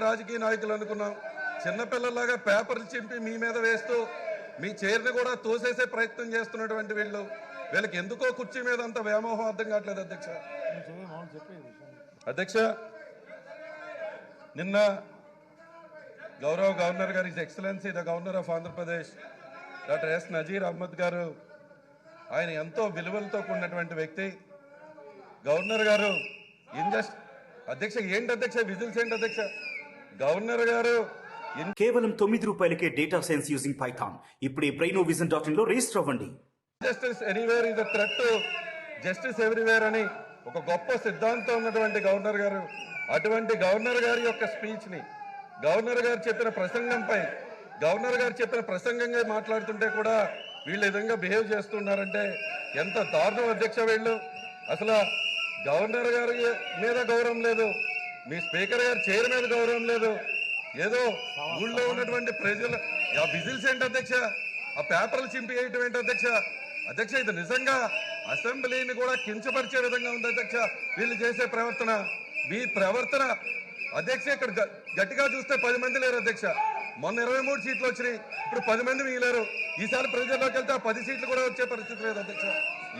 రాజకీయ నాయకులు అనుకున్నాం. చిన్నపిల్లలాగా పేపర్లు చింపి మీ మీద వేస్తూ మీ చైర్ని కూడా తోసేసే ప్రయత్నం చేస్తున్నటువంటి వీళ్ళు. వీళ్ళకి ఎందుకో కుర్చీ మీద అంత వ్యామోహం అర్థం కావట్లేదు అధ్యక్ష. అధ్యక్ష నిన్న గౌరవ గవర్నర్ గారి excellency the governor of Andhra Pradesh doctor S Nazeer Ahmed గారు ఆయన ఎంతో విలువలతో కూడినటువంటి వ్యక్తి. గవర్నర్ గారు ఇంజస్ట్ అధ్యక్ష ఏంటి అధ్యక్ష విజిల్స్ ఏంటి అధ్యక్ష? గవర్నర్ గారు కేవలం తొమ్మిది రూపాయలకే డేటా సైన్స్ యూజింగ్ పైథాన్ ఇప్పుడే బ్రెయినో విజన్ డాట్ ఇన్లో రిజిస్టర్ అవ్వండి. Justice anywhere is threat to justice everywhere అని ఒక గొప్ప సిద్ధాంతం ఉన్నటువంటి గవర్నర్ గారు అటువంటి గవర్నర్ గారి యొక్క స్పీచ్ని గవర్నర్ గారు చెప్పిన ప్రసంగంపై గవర్నర్ గారు చెప్పిన ప్రసంగంగా మాట్లాడుతుంటే కూడా వీళ్ళు విధంగా బిహేవ్ చేస్తున్నారంటే ఎంత దారుణం అధ్యక్ష వీళ్ళు. అసలు గవర్నర్ గారి మీద గౌరవం లేదు. మీ స్పీకర్ గారు చైర్ మీద గౌరవం లేదు. ఏదో ఊళ్ళో ఉన్నటువంటి ప్రజలు ఆ విజిల్స్ ఏంటి అధ్యక్ష? ఆ పేపర్లు చింపేయటం ఏంటి అధ్యక్ష? అధ్యక్ష ఇది నిజంగా అసెంబ్లీని కూడా కించపరిచే విధంగా ఉంది అధ్యక్ష. వీళ్ళు చేసే ప్రవర్తన మీ ప్రవర్తన. అధ్యక్ష ఇక్కడ గ- గట్టిగా చూస్తే పది మంది లేరు అధ్యక్ష. మొన్న ఇరవై మూడు సీట్లు వచ్చినాయి ఇప్పుడు పది మంది మిగిలారు. ఈసారి ప్రజల్లోకి వెళ్తే ఆ పది సీట్లు కూడా వచ్చే పరిస్థితి లేదు అధ్యక్ష.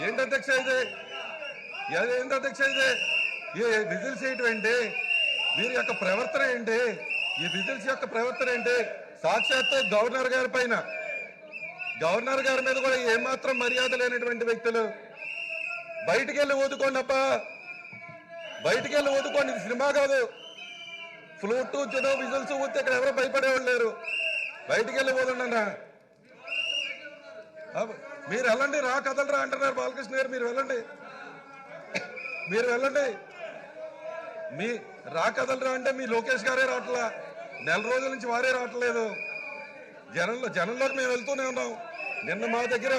ఏంటి అధ్యక్ష ఇది? ఏంటి అధ్యక్ష ఇది? ఏ విజిల్స్ ఏంటి ఏంటి వీరి యొక్క ప్రవర్తన ఏంటి? ఈ విజిల్స్ యొక్క ప్రవర్తన ఏంటి? సాక్షాత్తు గవర్నర్ గారి పైన. గవర్నర్ గారి మీద కూడా ఏమాత్రం మర్యాద లేనటువంటి వ్యక్తులు. బయటికి వెళ్ళి ఓదుకోండి అప్ప బయటికి వెళ్ళి ఓదుకోండి ఇది సినిమా కాదు. ఫ్లూట్ చెడు విజిల్స్ ఊతే ఇక్కడ ఎవరు భయపడేవాళ్ళు లేరు. బయటికి వెళ్ళి ఊదండి అన్న. మీరు వెళ్ళండి. రా కదలరా అంటున్నారు బాలకృష్ణ గారు. మీరు వెళ్ళండి. మీరు వెళ్ళండి. మీ రా కదలరా అంటే మీ లోకేష్ గారే రావట్లా? నెల రోజుల నుంచి వారే రావట్లేదు. జనంలో జనంలోకి మేము వెళ్తూనే ఉన్నాం. నిన్న మా దగ్గర